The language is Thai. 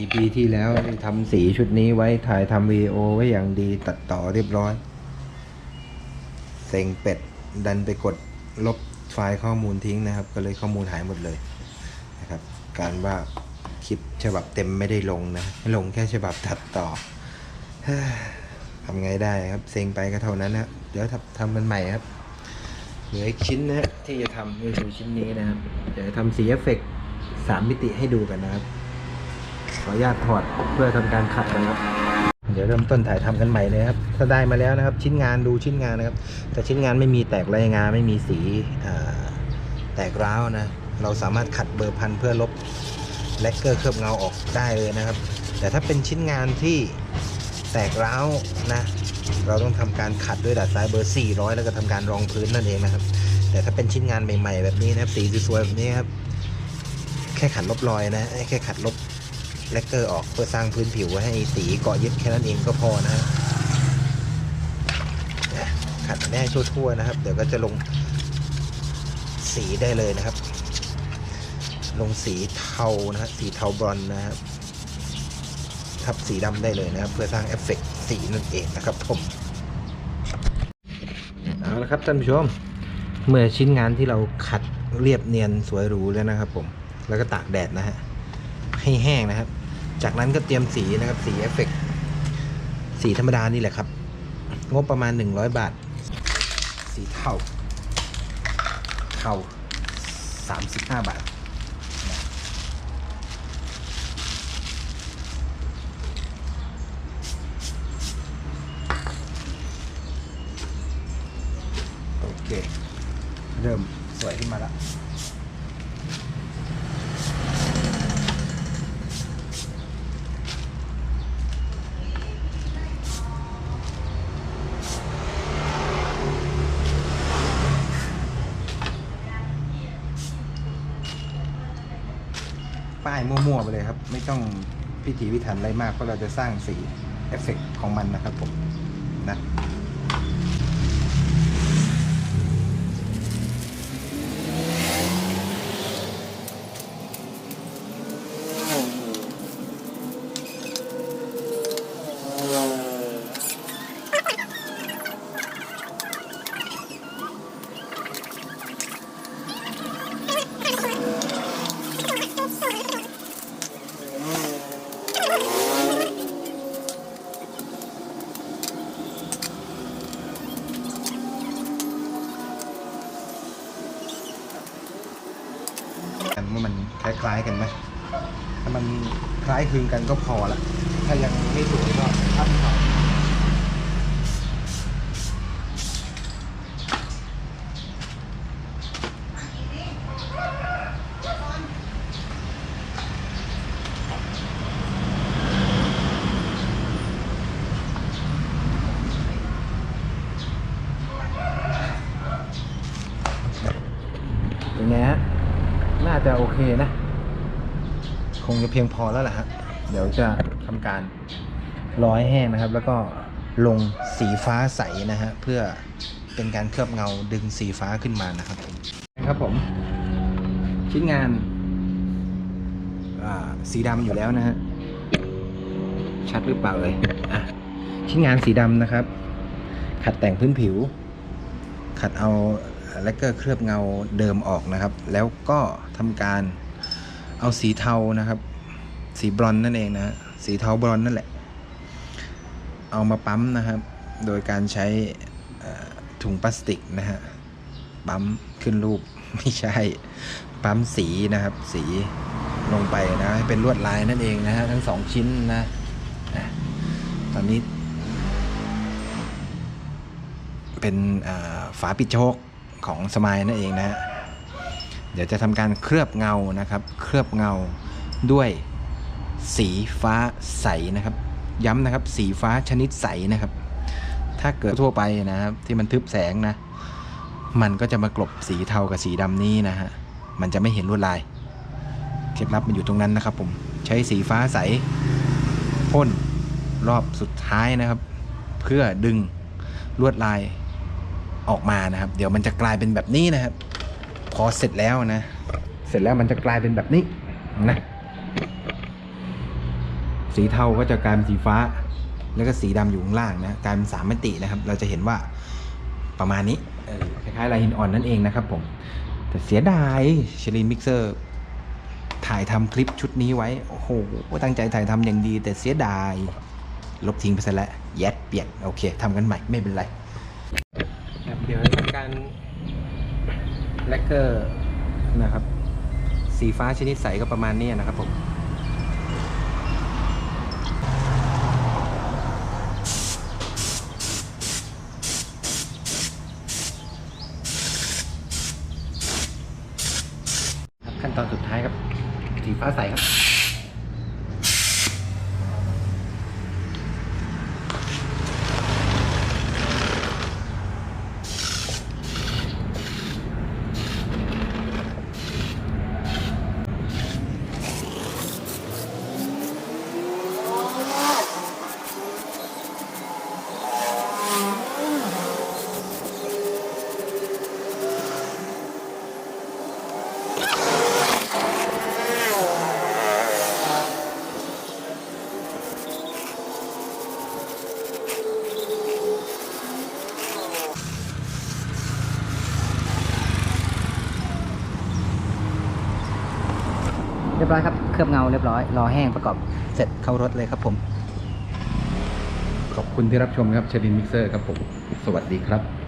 EP ที่แล้วที่ทำสีชุดนี้ไว้ถ่ายทำวีดีโอไว้อย่างดีตัดต่อเรียบร้อย เซ็งเป็ด ดันไปกดลบไฟล์ข้อมูลทิ้งนะครับ ก็เลยข้อมูลหายหมดเลยนะครับ การว่าคลิปฉบับเต็มไม่ได้ลงนะ ลงแค่ฉบับตัดต่อทำไงได้ครับเซ็งไปก็เท่านั้นนะเดี๋ยวทำทำมันใหม่ครับเหลืออีกชิ้นนะที่จะทำคือชิ้นนี้นะครับเดี๋ยวทำสีเอฟเฟกต์สามมิติให้ดูกันนะครับ ขออนุญาตถอดเพื่อทำการขัดนะครับ เดี๋ยวเริ่มต้นถ่ายทำกันใหม่เลยครับ ถ้าได้มาแล้วนะครับ ชิ้นงานดูชิ้นงานนะครับ แต่ชิ้นงานไม่มีแตกลายงานไม่มีสีแตกร้าวนะ เราสามารถขัดเบอร์พันเพื่อลบแลกเกอร์เคลือบเงาออกได้เลยนะครับ แต่ถ้าเป็นชิ้นงานที่แตกร้าวนะ เราต้องทำการขัดด้วยดาดทรายเบอร์ 400 แล้วก็ทำการรองพื้นนั่นเองนะครับ แต่ถ้าเป็นชิ้นงานใหม่ ๆ แบบนี้นะครับสีสวยๆแบบนี้ครับแค่ขัดลบรอยนะแค่ขัดลบ แลกเกอร์ออกเพื่อสร้างพื้นผิวให้สีเกาะยึดแค่นั้นเองก็พอนะขัดให้ได้ทั่วๆนะครับ เดี๋ยวก็จะลงสีได้เลยนะครับ ลงสีเทานะฮะสีเทาบรอนนะครับ ทับสีดำได้เลยนะครับ เพื่อสร้างเอฟเฟกต์สีนั่นเองนะครับผมเอาละครับท่านผู้ชม เมื่อชิ้นงานที่เราขัดเรียบเนียนสวยหรูแล้วนะครับผม แล้วก็ตากแดดนะฮะให้แห้งนะครับ จากนั้นก็เตรียมสีนะครับ สีเอฟเฟกต์สีธรรมดานี่แหละครับ งบประมาณ 100 บาท สีเทาเทา35 บาท โอเค เริ่มสวยขึ้นมาแล้ว ป้ายมั่วๆไปเลยครับ ไม่ต้องพิถีพิถันอะไรมากเพราะเราจะสร้างสีเอฟเฟกต์ของมันนะครับผมนะ กันว่ามันคล้ายๆกันไหมถ้ามันคล้ายคลึงกันก็พอละถ้ายังไม่สวยก็ทับหน่อยเป็นไงฮะ น่า จะโอเคนะ คงจะเพียงพอแล้วแหละฮะเดี๋ยวจะทำการรอให้แห้งนะครับ แล้วก็ลงสีฟ้าใสนะฮะเพื่อเป็นการเคลือบเงาดึงสีฟ้าขึ้นมานะครับผมครับผม ชิ้นงานสีดำอยู่แล้วนะฮะชัดหรือเปล่าเลยอะชิ้นงานสีดำนะครับ ขัดแต่งพื้นผิว ขัดเอา แลกเกอร์เคลือบเงาเดิมออกนะครับ แล้วก็ทำการเอาสีเทานะครับ สีบรอนนั่นเองนะสีเทาบรอนนั่นแหละ เอามาปั๊มนะครับ โดยการใช้ถุงพลาสติกนะฮะปั๊มขึ้นรูปไม่ใช่ ปั๊มสีนะครับ สีลงไปนะให้เป็นลวดลายนั่นเองนะฮะทั้งสองชิ้นนะตอนนี้ เป็นฝาปิดโชค ของสมายนั่นเองนะฮะเดี๋ยวจะทำการเคลือบเงานะครับ เคลือบเงาด้วยสีฟ้าใสนะครับ ย้ำนะครับสีฟ้าชนิดใสนะครับ ถ้าเกิดทั่วไปนะครับที่มันทึบแสงนะ มันก็จะมากลบสีเทากับสีดำนี้นะฮะมันจะไม่เห็นลวดลายเคล็ดลับมันอยู่ตรงนั้นนะครับ ผมใช้สีฟ้าใสพ่นรอบสุดท้ายนะครับ เพื่อดึงลวดลาย ออกมานะครับ เดี๋ยวมันจะกลายเป็นแบบนี้นะครับ พอเสร็จแล้วนะ เสร็จแล้วมันจะกลายเป็นแบบนี้นะ สีเทาก็จะกลายเป็นสีฟ้า แล้วก็สีดำอยู่ข้างล่างนะกลายเป็นสามมิตินะครับ เราจะเห็นว่าประมาณนี้คล้ายๆลายหินอ่อนนั่นเองนะครับผม แต่เสียดายชลินมิกเซอร์ถ่ายทำคลิปชุดนี้ไว้ โอ้โห ตั้งใจถ่ายทำอย่างดี แต่เสียดาย ลบทิ้งไปซะแล้วแยดเปลี่ยนโอเคทำกันใหม่ ไม่เป็นไรครับเดี๋ยวทำ การแลกเกอร์นะครับ สีฟ้าชนิดใสก็ประมาณนี้นะครับผมขั้นตอนสุดท้ายครับ สีฟ้าใสครับ รียบร้อยครับ เคลือบเงาเรียบร้อย รอแห้งประกอบเสร็จเข้ารถเลยครับผม ขอบคุณที่รับชมครับชลินมิกเซอร์ครับผม สวัสดีครับ